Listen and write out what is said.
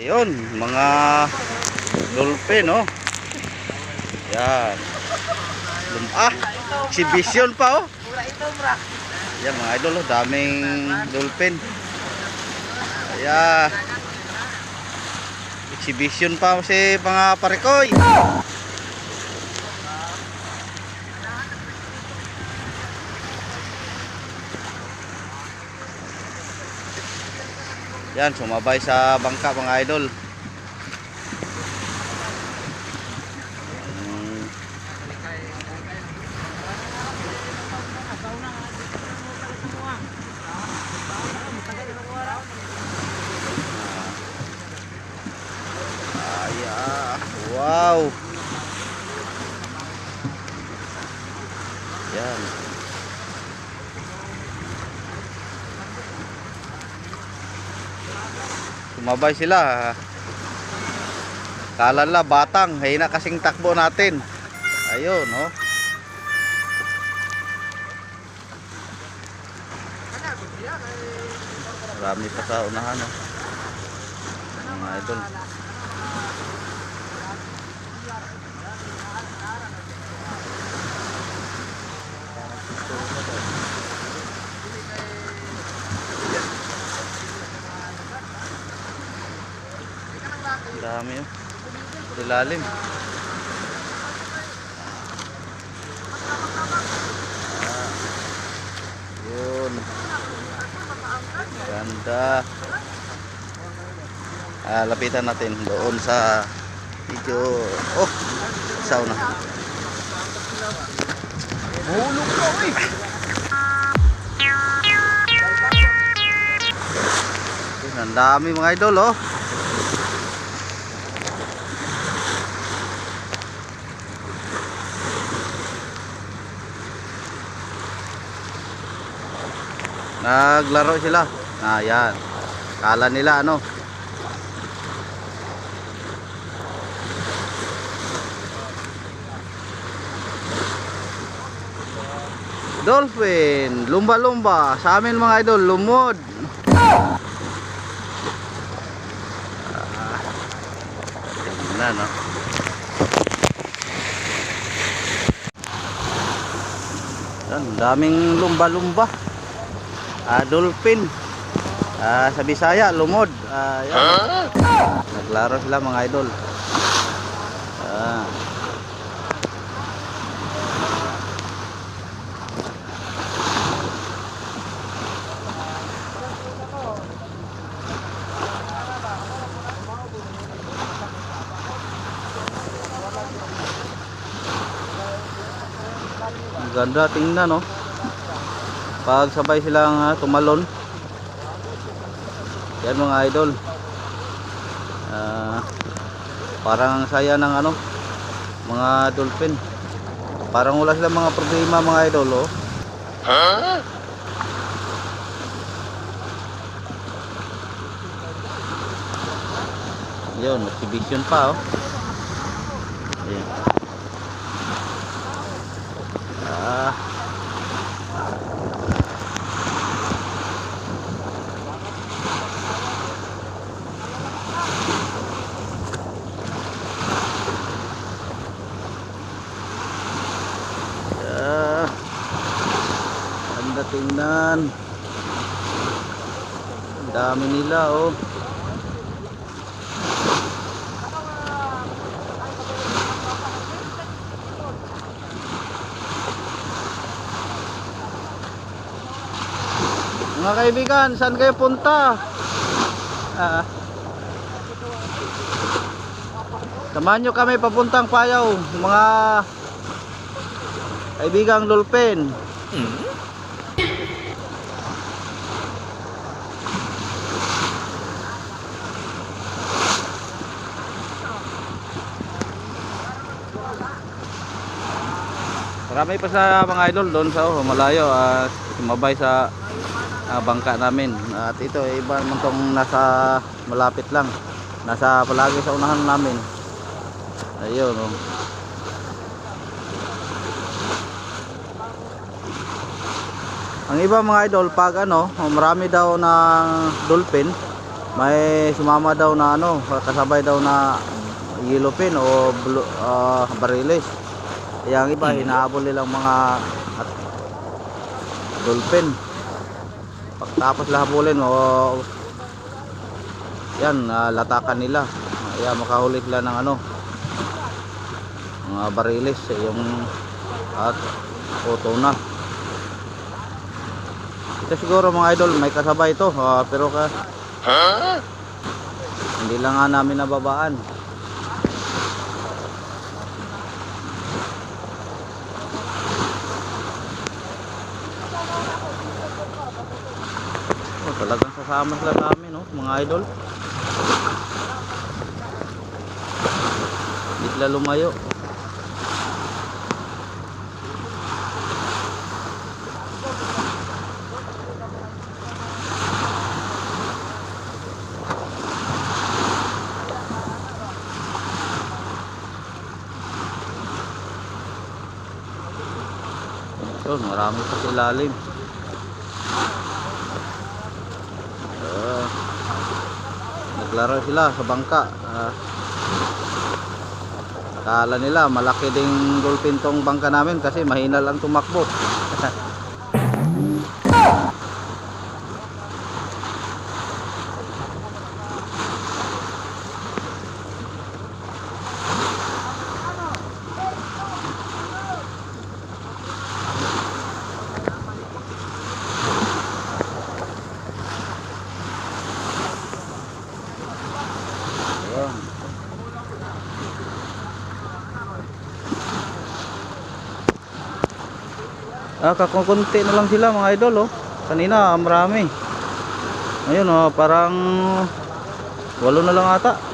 Ayun, mga dolphin, no? Yan. Ah, exhibition pa, oh. Yan, mga idol, oh. Daming dolphin. Ayan. Exhibition pa si mga parekoy. Yan, sumabay sa bangka mga idol. Mm. Ay, ah, wow. Yan. Sumabay sila. Kala nila batang, hina kasing takbo natin. Ayun, oh. Marami pa sa unahan, oh. Mga idol. Dami, oh. Ilalim. Yun. Ganda. Ah, lapitan natin doon sa video. Oh, isaw na. Hulog ka, uy! Yun, ang dami mga idol, oh. Naglaro sila. Ah, yan. Kala nila ano. Dolphin, lumba-lumba. Sa amin mga idol, lumod. Ah. Na, no? Daming lumba-lumba. Ah, dolphin. Ah, sa Bisaya, lumod. Ah, yan. Naglaro sila mga idol. Ang ganda tingnan no. Pag sabay silang ah, tumalon. Yan mga idol. Ah, parang ang saya ng ano mga dolphin. Parang wala silang mga problema mga idol oh. Yun, exhibition pa oh. Tingnan. Ang dami nila oh. Mga kaibigan, saan kayo punta? Ah. Samahan nyo kami papuntang Payaw, mga kaibigang Dolphin. Marami pa sa mga idol doon sa oh, malayo at sumabay sa ah, bangka namin. At ito eh, iba naman tong nasa malapit lang. Nasa palagi sa unahan namin. Ayun oh. Ang iba mga idol pag ano, marami daw ng dolphin, may sumama daw na ano, kasabay daw na yellow pin o blue, ah, bariles. Kaya ang iba, hinahabol nilang mga at dolphin. Pagtapos lahabulin o yan, ah, latakan nila. Kaya makahuli sila ng ano, mga bariles, yung at auto na. Ito siguro mga idol, may kasabay ito, ah, pero ka hindi lang nga namin nababaan. Oh, sasama sila sa amin, no, mga idol. Hindi sila lumayo. Yun, marami pa sa ilalim. Naglaro sila sa bangka. Ah, akala nila malaki ding dolphin tong bangka namin kasi mahina lang tumakbo. Ah, kakunti na lang sila mga idol oh. Kanina marami. Ayun oh, parang walo na lang ata.